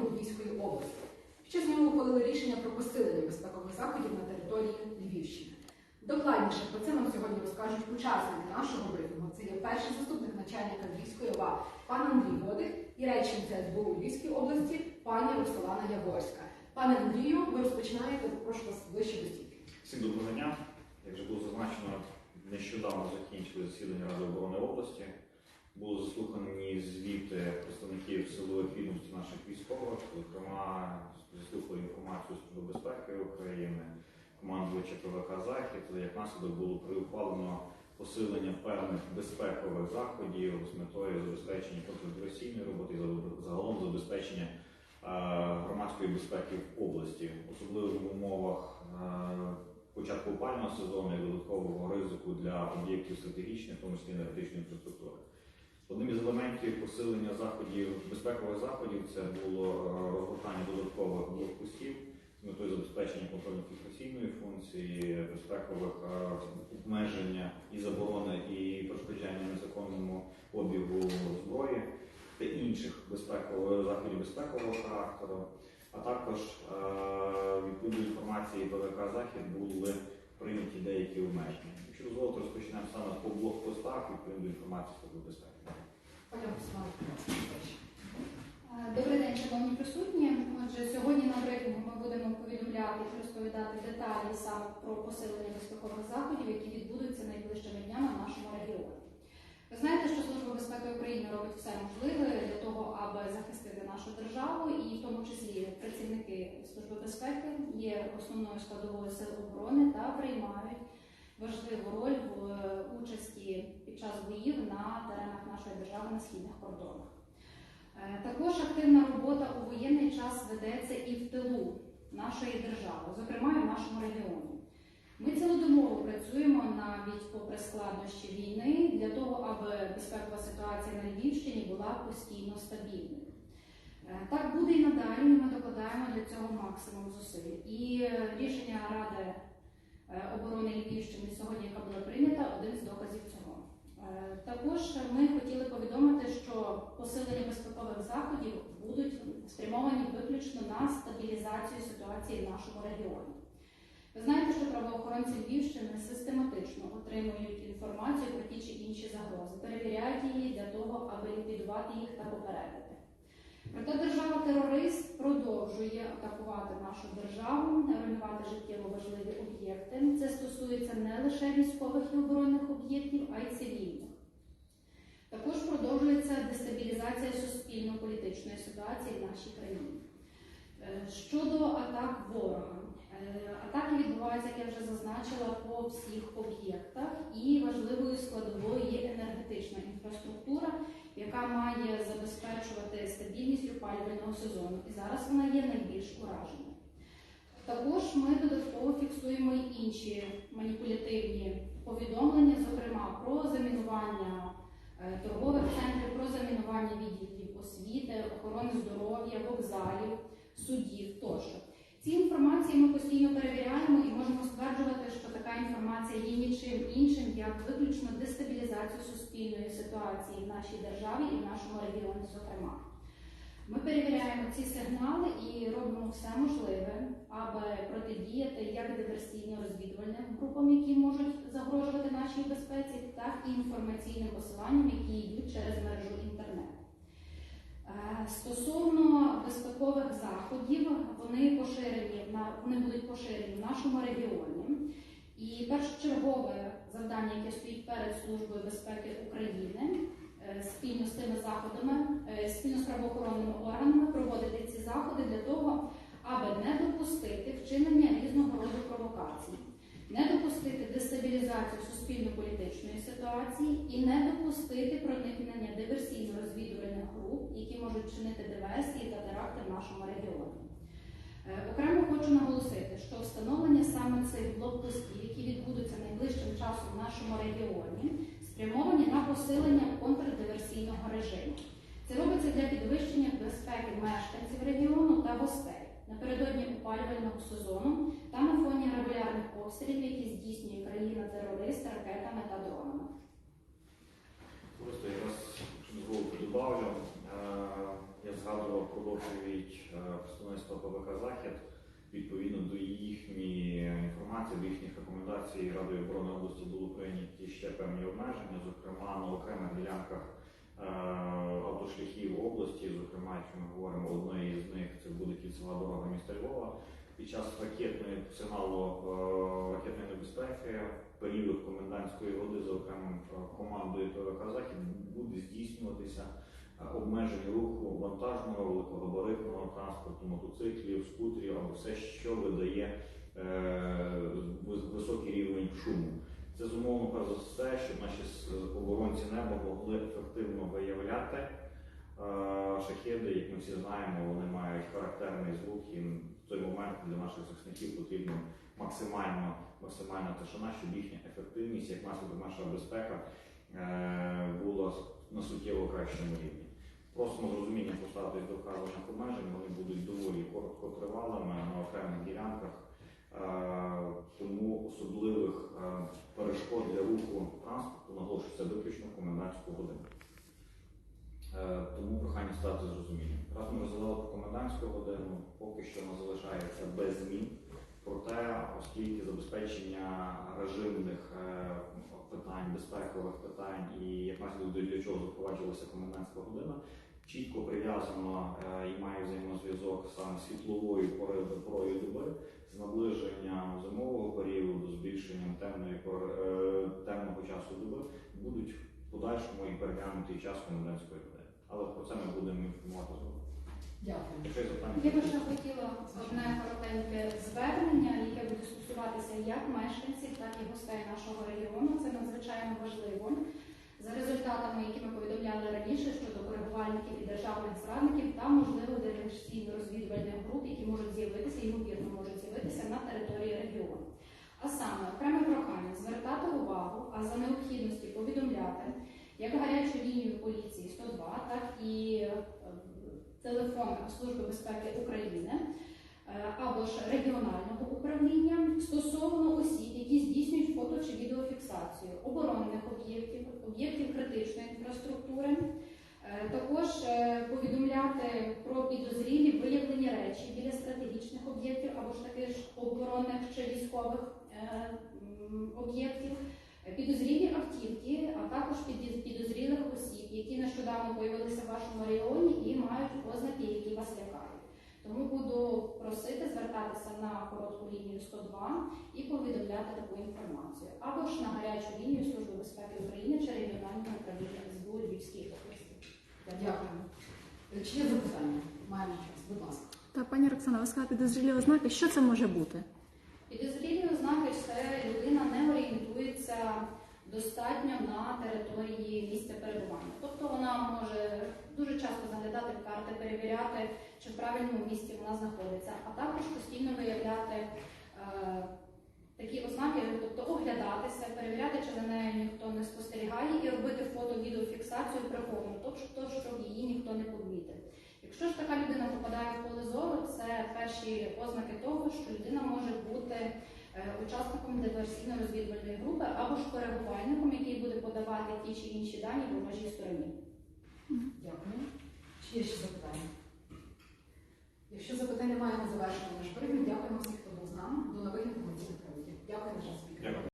Львівської області. Під час нього ухвалили рішення про посилення безпекових заходів на території Львівщини. Докладніше про це нам сьогодні розкажуть учасники нашого брифінгу. Це є перший заступник начальника Львівської ОВА пан Андрій Водик і речниця СБУ у Львівській області пані Роксолана Яворська. Пане Андрію, ви розпочинаєте, прошу вас ближче до стійки. Всім доброго дня. Як вже було зазначено, нещодавно закінчили засідання Ради оборони області. Було заслухані звіти представників силових відомств наших військових, зокрема, заслухали інформацію Служби безпеки України, командувача ПВК Захід. Як наслідок було приухвалено посилення певних безпекових заходів з метою забезпечення контрдиверсійної роботи загалом забезпечення е, громадської безпеки в області, особливо в умовах е, початку опального сезону і додаткового ризику для об'єктів стратегічної, в тому числі енергетичної інфраструктури. Одним із елементів посилення заходів безпекових заходів це було е, розгортання додаткових блокпостів з метою забезпечення контрольно-фільтраційної функції, безпекових е, обмеження і заборони і перешкоджання незаконному обігу зброї та інших безпекових заходів безпекового характеру. А також е, відповідно інформації ПВК Захід були прийняті дозволите, саме по блокпостах відповідно до інформації безпеки. Пані Роксолана. Е, Добрий день, шановні присутні. Отже, сьогодні на брифінгу ми будемо повідомляти і розповідати деталі саме про посилення безпекових заходів, які відбудуться найближчими днями в нашому регіоні. Ви знаєте, що Служба безпеки України робить все можливе для того, аби захистити нашу державу, і в тому числі працівники Служби безпеки є основною складовою сил оборони та приймають важливу роль в е, участі під час боїв на теренах нашої держави на східних кордонах. Е, Також активна робота у воєнний час ведеться і в тилу нашої держави, зокрема і в нашому регіоні. Ми цілодобово працюємо навіть попри складнощі війни для того, аби безпекова ситуація на Львівщині була постійно стабільною. Е, Так буде і надалі. Ми докладаємо для цього максимум зусиль. І рішення Ради оборони Львівщини сьогодні, яка була прийнята, один з доказів цього. Е, Також ми хотіли повідомити, що посилення безпекових заходів будуть спрямовані виключно на стабілізацію ситуації в нашому регіоні. Ви знаєте, що правоохоронці Львівщини систематично отримують інформацію про ті чи інші загрози, перевіряють її для того, аби ліквідувати їх та попередити. Проте продовжує атакувати нашу державу, руйнувати життєво важливі об'єкти. Це стосується не лише військових і оборонних об'єктів, а й цивільних. Також продовжується дестабілізація суспільно-політичної ситуації в нашій країні. Е, Щодо атак ворога, Е, атаки відбуваються, як я вже зазначила, по всіх об'єктах, і важливою складовою є енергетична інфраструктура, яка має забезпечувати стабільність опалювального сезону. І зараз вона є найбільш ураженою. Також ми додатково фіксуємо й інші маніпулятивні повідомлення, зокрема про замінування е, торгових центрів, про замінування відділів освіти, охорони здоров'я, вокзалів, судів тощо. Ці інформації ми постійно перевіряємо і можемо стверджувати, що така інформація є нічим іншим, як виключно дестабілізацію суспільної ситуації в нашій державі і в нашому регіоні, зокрема. Ми перевіряємо ці сигнали і робимо все можливе, аби протидіяти як диверсійно-розвідувальним групам, які можуть загрожувати нашій безпеці, так і інформаційним посиланням, які йдуть через мережу інтернет. Е, Стосовно безпекових заходів, вони поширені вони будуть поширені в нашому регіоні. І першочергове завдання, яке стоїть перед Службою безпеки України, е, спільно з тими заходами, е, спільно з правоохоронними органами проводити ці заходи для того, аби не допустити вчинення різного роду провокацій, не допустити дестабілізацію суспільно-політичної ситуації і не допустити проникнення диверсійно-розвідувальних груп, які можуть чинити диверсії та теракти в нашому регіоні. Е, Окремо хочу наголосити, що встановлення саме цих блокпостів, які відбудуться найближчим часом в нашому регіоні, спрямовані на посилення контрдиверсійного режиму. Це робиться для підвищення безпеки мешканців регіону та гостей напередодні опалювального сезону та на фоні регулярних обстрілів, які здійснює країна-терорист ракетами та дронами. Просто я вас, якщо дозволите, добавлю. Е, я згадував про доповідь е, представництва ПВК Захід. Відповідно до їхньої інформації, до їхніх рекомендацій Радою оборони області було прийняті ще певні обмеження, зокрема на окремих ділянках е, автошляхів області. Зокрема, якщо ми говоримо одної з них, це буде кільцева дорога міста Львова. Під час ракетної сигналу е, ракетної небезпеки, період комендантської години за окремим командою ПВК Захід буде здійснюватися обмеження руху вантажного, великогабаритного транспорту, мотоциклів, скутерів або все, що видає е, високий рівень шуму. Це зумовлено перш за все, щоб наші оборонці неба могли ефективно виявляти е, шахеди, як ми всі знаємо, вони мають характерний звук, і в той момент для наших захисників потрібно максимально, максимальна тишина, щоб їхня ефективність, як наслідок наша безпека е, була на суттєво кращому рівні. Просимо з розумінням поставитись до вказаних обмежень, вони будуть доволі короткотривалими на окремих ділянках, е, тому особливих е, перешкод для руху транспорту наголошую, це виключно комендантську годину. Е, Тому прохання стати з розумінням. Раз ми розглядали про комендантську годину, поки що вона залишається без змін. Проте, оскільки забезпечення режимних питань, безпекових питань і як наслідок для чого запроваджувалася комендантська година, чітко прив'язано е, і має взаємозв'язок саме світловою пори- порою доби, з наближенням зимового періоду, збільшенням темної е, темного часу доби, будуть в подальшому і переглянутий час комендантської години. Але про це ми будемо інформувати згодом. Дякую. Я би ще хотіла одне коротеньке звернення, яке буде стосуватися як мешканців, так і гостей нашого регіону. Це надзвичайно важливо. За результатами, які ми повідомляли раніше щодо коригувальників і державних зрадників та можливо диверсійно-розвідувальних груп, які можуть з'явитися, ймовірно можуть з'явитися на території регіону. А саме окреме прохання звертати увагу, а за необхідності повідомляти як гарячу лінію поліції 102, так і телефон Служби безпеки України е, або ж регіонального управління стосовно осіб, які здійснюють фото чи відеофіксацію оборонних об'єктів, об'єктів критичної інфраструктури. Е, Також е, повідомляти про підозрілі виявлені речі біля стратегічних об'єктів або ж таки ж оборонних чи військових об'єктів, підозрілі автівки, а також підозрілих осіб, які нещодавно появилися в вашому районі і мають ознаки, які вас лякають. Тому буду просити звертатися на коротку лінію 102 і повідомляти таку інформацію, або ж на гарячу лінію Служби безпеки України чи регіонального управління СБУ Львівській області. Дякую. Чи є запитання? Маємо час, будь ласка. Так, пані Роксана, ви сказали підозрілі ознаки. Що це може бути? Підозрілі ознаки це людина не орієнтується достатньо на території місця перебування. Тобто вона може дуже часто заглядати в карти, перевіряти, чи в правильному місці вона знаходиться, а також постійно виявляти е, такі ознаки, тобто оглядатися, перевіряти, чи за нею ніхто не спостерігає, і робити фото-відеофіксацію приховано, тобто, щоб її ніхто не помітив. Якщо ж така людина попадає в поле зору, це перші ознаки того, що людина може бути учасником диверсійно-розвідувальної групи або ж коригувальником, який буде подавати ті чи інші дані ворожій стороні. Дякую. Чи є ще запитання? Якщо запитань немає, ми завершуємо наш брифінг. Дякуємо всіх, хто був з нами. До нових інформаційних проводів. Дякую, за. Дякую.